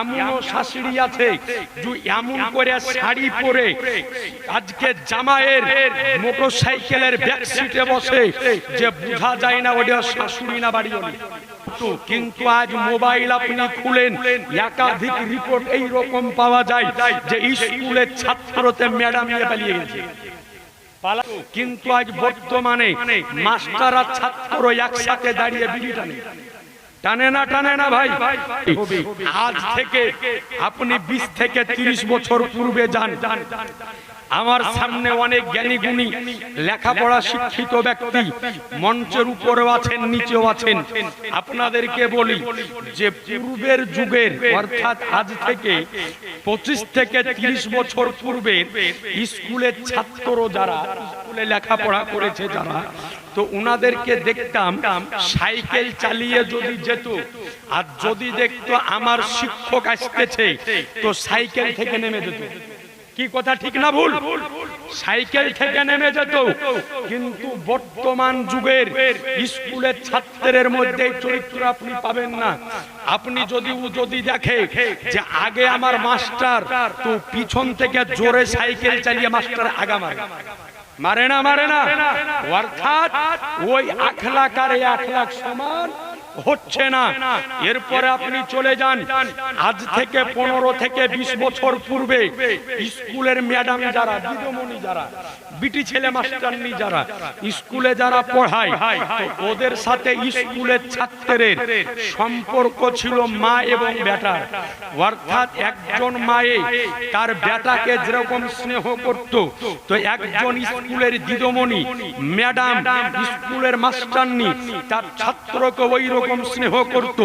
এমনও শাশুড়ি আছে। এমন করে শাড়ি পরে। আজকে জামাইয়ের মোটর সাইকেলের ব্যাক বসে যে বোঝা যায় না ওটা শাশুড়ি না বাড়ি কিন্তু আজ মোবাইল আপনি খুলেন, একাধিক রিপোর্ট এই রকম পাওয়া যায় যে স্কুলের ছাত্রতে ম্যাডাম পালিয়ে গেছে। কিন্তু আজ বর্তমানে মাস্টার আর ছাত্র একসাথে দাঁড়িয়ে বিড়ি টানে। টানে না টানে না ভাই। আজ থেকে আপনি বিশ থেকে তিরিশ বছর পূর্বে যান। আমার সামনে অনেক জ্ঞানী গুণী লেখাপড়া শিক্ষিত ব্যক্তি, মঞ্চের উপরেও আছেন, নিচেও আছেন। আপনাদেরকে বলি যে পূর্বের যুগের, অর্থাৎ আজ থেকে পঁচিশ থেকে তিরিশ বছর পূর্বে স্কুলের ছাত্র যারা, স্কুলে লেখাপড়া করেছে যারা তো উনাদেরকে দেখতাম সাইকেল চালিয়ে যদি যেত, আর যদি দেখতো আমার শিক্ষক আসতেছে, তো সাইকেল থেকে নেমে যেত। কি কথা ঠিক না ভুল? সাইকেল থেকে নেমে যেত। কিন্তু বর্তমান যুগের স্কুলের ছাত্রের মধ্যে চরিত্র আপনি পাবেন না। আপনি যদি ও যদি দেখে যে আগে আমার মাস্টার, তো পিছন থেকে জোরে সাইকেল চালিয়ে মাস্টার আগা মারে না মারে না অর্থাৎ ওই এই আখলাক সমান হচ্ছে না। এরপরে আপনি চলে যান। আজ থেকে পনেরো থেকে বিশ বছর পূর্বে স্কুলের ম্যাডাম যারা, দিদমণি যারা, বিটি ছেলে মাস্টারনি যারা, স্কুলে যারা পড়ায় ওদের সাথে স্কুলের ছাত্রের সম্পর্ক ছিল মা এবং বেটার। অর্থাৎ একজন মায়ে তার বেটাকে যেরকম স্নেহ করত, তো একজন স্কুলের দিদমণি, ম্যাডাম, স্কুলের মাস্টারনি তার ছাত্রকে ওই রকম স্নেহ করত,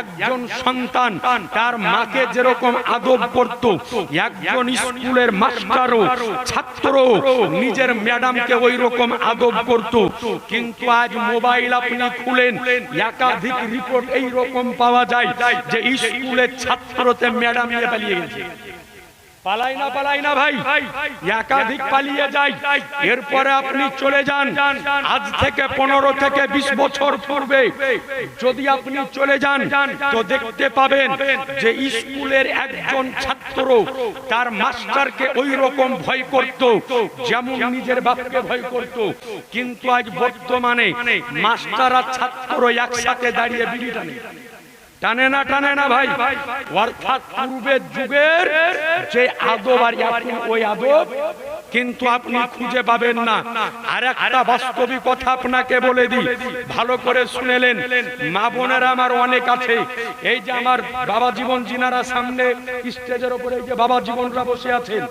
একজন সন্তান তার মাকে যেরকম আদব করত, একজন স্কুলের মাস্টারও ছাত্র নিজের ম্যাডামকে ওই রকম আদব করত। কিন্তু আজ মোবাইল আপনি খুলেন, একাধিক রিপোর্ট এই রকম পাওয়া যায় যে স্কুলের ছাত্রতে ম্যাডাম পালিয়ে গেছে। পালাই না পালাই না ভাই। একাধিক পালিয়ে যায় এরপরে আপনি চলে যান। আজ থেকে পনেরো থেকে বিশ বছর পূর্বে যদি আপনি চলে যান, তো দেখতে পাবেন যে স্কুলের একজন ছাত্র তার মাস্টারকে ওই রকম ভয় করত, যেমন নিজের বাপকে ভয় করত। কিন্তু আজ বর্তমানে মাস্টার আর ছাত্র একসাথে দাঁড়িয়ে বিড়ি টানে। টানে না টানে না ভাই। অর্থাৎ পূর্বের যুগের যে আদব আর ওই আদব, কিন্তু আপনি খুঁজে পাবেন না। আর একটা বাস্তবিক কথা আপনাকে বলে দিই। ভালো করে শুনেলেন। মা বোনেরা আমার অনেক আছে। এই যে আমার বাবা জীবন জিনারা সামনে স্টেজের এই যে বাবা জীবনরা বসে আছেন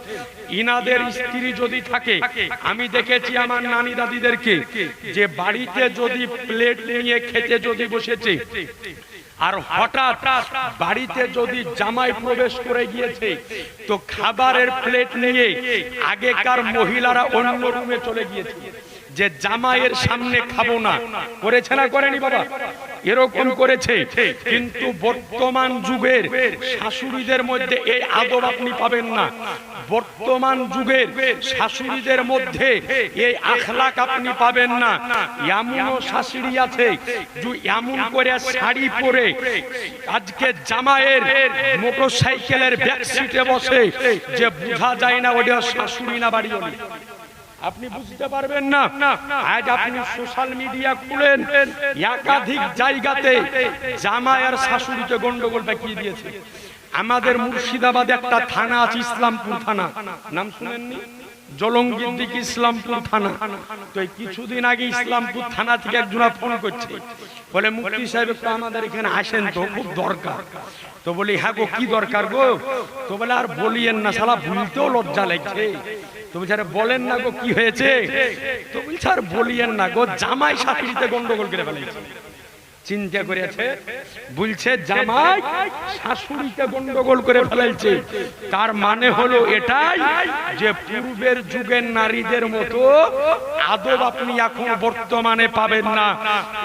ইনাদের স্ত্রী যদি থাকে আমি দেখেছি আমার নানি দাদিদেরকে যে বাড়িতে যদি প্লেট নিয়ে খেতে যদি বসেছে আর হঠাৎ বাড়িতে যদি জামাই প্রবেশ করে গিয়েছে তো খাবারের প্লেট নিয়ে আগেকার মহিলারা অন্য রুমে চলে গিয়েছে। যে জামাইয়ের সামনে খাব না। করেছে না। করেনি বাবা। এরকম করেছে। কিন্তু বর্তমান যুগের শাশুড়িদের মধ্যে এই আদব আপনি পাবেন না। বর্তমান যুগের শাশুড়িদের মধ্যে এই আখলাক আপনি পাবেন না। এমনও শাশুড়ি আছে যে এমন করে শাড়ি পরে আজকে জামাইয়ের মোটর সাইকেলের ব্যাক সিটে বসে যে বোঝা যায় না ওটা শাশুড়ি না বাড়ি। আপনি বুঝতে পারবেন না। আজ আপনি সোশ্যাল মিডিয়া খুলেন, একাধিক জায়গাতে জামায়ার শাশুড়িকে গন্ডগোল পাকিয়ে দিয়েছে। আমাদের মুর্শিদাবাদে একটা থানা আছে, ইসলামপুর থানা। নাম শুনেননি? জলঙ্গির দিকে ইসলামপুর থানা। তো কিছুদিন আগে ইসলামপুর থানা থেকে ফোন করছে। বলে মুক্তি সাহেব আমাদের এখানে আসেন তো, খুব দরকার। তো বলি হ্যাঁ গো, কি দরকার গো? তো বলে, আর বলিয়েন না শালা ভুলতেও লজ্জা লাগছে। তো বলছে বলেন না গো, কি হয়েছে? তো বলছে, আর বলিয়েন না গো, জামাই শাশুড়িতে গন্ডগোল করে ফেলেছে। চিন্তা করেছে বলছে জামাই শাশুড়িকে গন্ডগোল করে ফেলাইছে। তার মানে হলো এটাই যে পূর্বের যুগের নারীদের মতো আদব আপনি এখন বর্তমানে পাবেন না।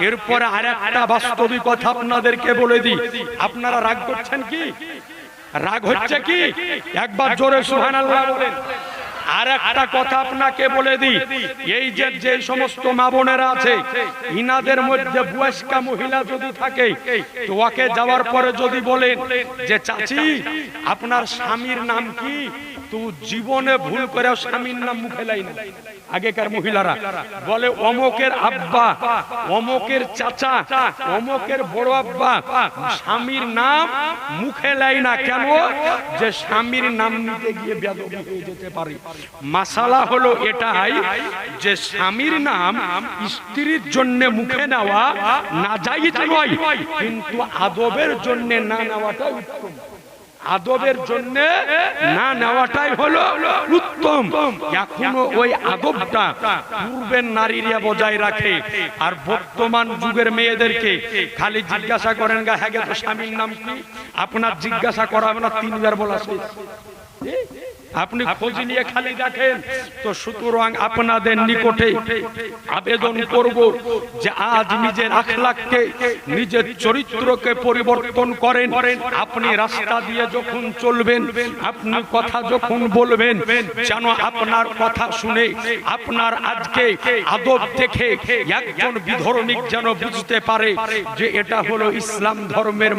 এরপরে আর একটা বাস্তবিক কথা আপনাদেরকে বলে দিই। আপনারা রাগ করছেন কি? রাগ হচ্ছে কি? একবার জোরে সুহান আল্লাহ বলেন। আর একটা কথা আপনাকে বলে দিই। এই যে যে সমস্ত মা বোনেরা আছে, ইনাদের মধ্যে বয়স্কা মহিলা যদি থাকে তো ওকে যাওয়ার পরে যদি বলেন যে, চাচি, আপনার স্বামীর নাম কি? তো জীবনে ভুল করে স্বামীর নাম মুখে লাই না আগেকার মহিলারা বলে, অমকের আব্বা, অমকের চাচা, অমকের বড় আব্বা, স্বামীর নাম মুখে লাই না কেন যে স্বামীর নাম নিতে গিয়ে বেদবি হয়ে যেতে পারে? মাসালা হলো এটাই যে স্বামীর নাম স্ত্রীর জন্য মুখে নেওয়া না যাই কিন্তু আদবের জন্য না নেওয়াটা উত্তম। আদবের জন্য না নেওয়াটাই হলো উত্তম। এখনও ওই আদবটা পূর্বের নারীরা বজায় রাখে আর বর্তমান যুগের মেয়েদেরকে খালি জিজ্ঞাসা করেন গা হ্যাঁ তো স্বামীর নাম কি? আপনার জিজ্ঞাসা করা আপনার তিনবার বলা শেষ। আপনি খোঁজ নিয়ে খালি দেখেন। তো সুতরাং আপনাদের নিকটে আবেদন করব যে আজ নিজের আখলাককে নিজের চরিত্রকে পরিবর্তন করেন। আপনি রাস্তা দিয়ে যখন চলবেন আপনি কথা যখন বলবেন যেন আপনার কথা শুনে আপনার আজকে আদব দেখে একজন বিধর্মিক যেন বুঝতে পারে যে এটা হলো ইসলাম ধর্মের